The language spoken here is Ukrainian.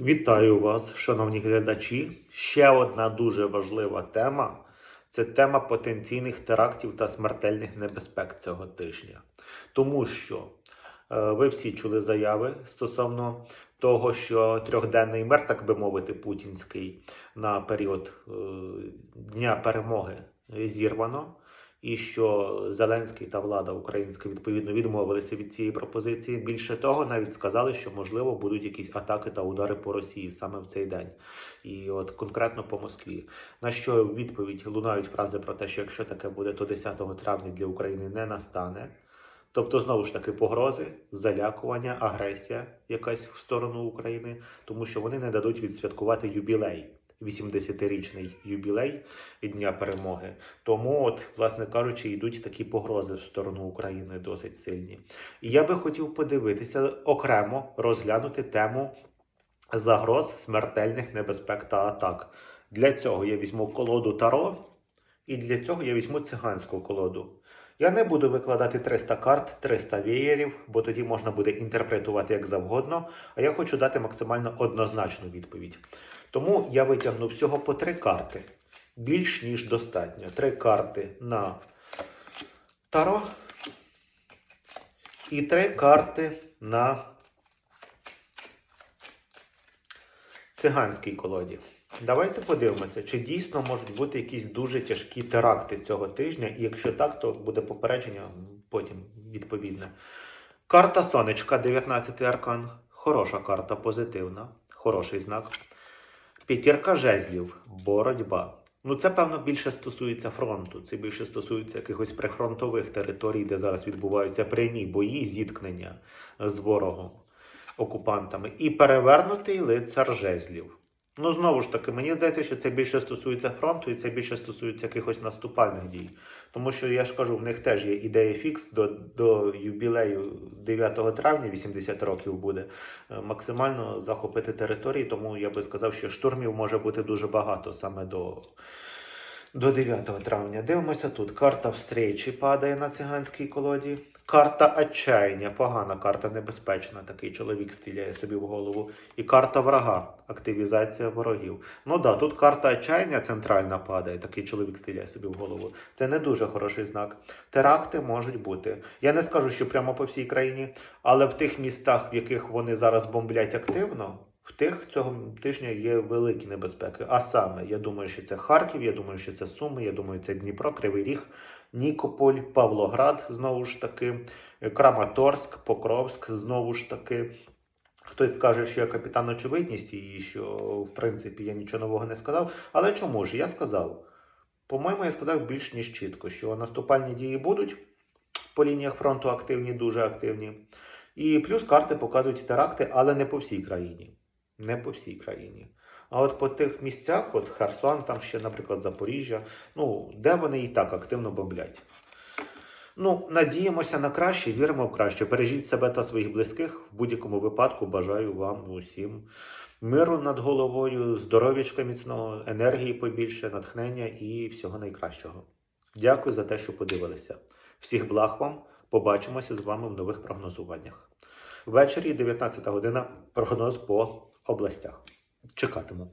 Вітаю вас, шановні глядачі. Ще одна дуже важлива тема це тема потенційних терактів та смертельних небезпек цього тижня. Тому що е, ви всі чули заяви стосовно того, що трьохденний мир, так би мовити, путінський на період е, Дня перемоги зірвано. І що Зеленський та влада українська відповідно відмовилися від цієї пропозиції. Більше того, навіть сказали, що можливо будуть якісь атаки та удари по Росії саме в цей день, і от конкретно по Москві. На що відповідь лунають фрази про те, що якщо таке буде, то 10 травня для України не настане. Тобто, знову ж таки, погрози, залякування, агресія якась в сторону України, тому що вони не дадуть відсвяткувати юбілей. 80-річний юбілей Дня перемоги. Тому, от, власне кажучи, йдуть такі погрози в сторону України досить сильні. І я би хотів подивитися окремо розглянути тему загроз смертельних небезпек та атак. Для цього я візьму колоду Таро, і для цього я візьму циганську колоду. Я не буду викладати 300 карт, 300 веєрів, бо тоді можна буде інтерпретувати як завгодно. А я хочу дати максимально однозначну відповідь. Тому я витягну всього по три карти. Більш ніж достатньо. Три карти на Таро і три карти на циганській колоді. Давайте подивимося, чи дійсно можуть бути якісь дуже тяжкі теракти цього тижня, і якщо так, то буде попередження потім відповідне. Карта Сонечка, 19 аркан. Хороша карта, позитивна, хороший знак. П'ятірка жезлів, боротьба. Ну, це, певно, більше стосується фронту. Це більше стосується якихось прифронтових територій, де зараз відбуваються прямі бої, зіткнення з ворогом, окупантами. І перевернутий лицар жезлів. Ну, знову ж таки, мені здається, що це більше стосується фронту, і це більше стосується якихось наступальних дій. Тому що я ж кажу, в них теж є ідея фікс до, до юбілею 9 травня, 80 років буде, е, максимально захопити території. Тому я би сказав, що штурмів може бути дуже багато саме до, до 9 травня. Дивимося тут. Карта встречі падає на циганській колоді. Карта отчаяння, погана карта небезпечна. Такий чоловік стріляє собі в голову. І карта врага, активізація ворогів. Ну да, тут карта отчаяння центральна падає, такий чоловік стріляє собі в голову. Це не дуже хороший знак. Теракти можуть бути. Я не скажу, що прямо по всій країні, але в тих містах, в яких вони зараз бомблять активно. В тих цього тижня є великі небезпеки. А саме, я думаю, що це Харків, я думаю, що це Суми, я думаю, це Дніпро, Кривий Ріг, Нікополь, Павлоград, знову ж таки, Краматорськ, Покровськ, знову ж таки. Хтось скаже, що я капітан очевидність і що, в принципі, я нічого нового не сказав. Але чому ж? Я сказав. По-моєму, я сказав більш ніж чітко, що наступальні дії будуть по лініях фронту активні, дуже активні. І плюс карти показують теракти, але не по всій країні. Не по всій країні. А от по тих місцях, от Херсон, там ще, наприклад, Запоріжжя, ну, де вони і так активно бомблять. Ну, надіємося на краще, віримо в краще. Бережіть себе та своїх близьких. В будь-якому випадку бажаю вам усім миру над головою, здоров'ячка міцного, енергії побільше, натхнення і всього найкращого. Дякую за те, що подивилися. Всіх благ вам. Побачимося з вами в нових прогнозуваннях. Ввечері 19 година прогноз по областях. Чекатиму.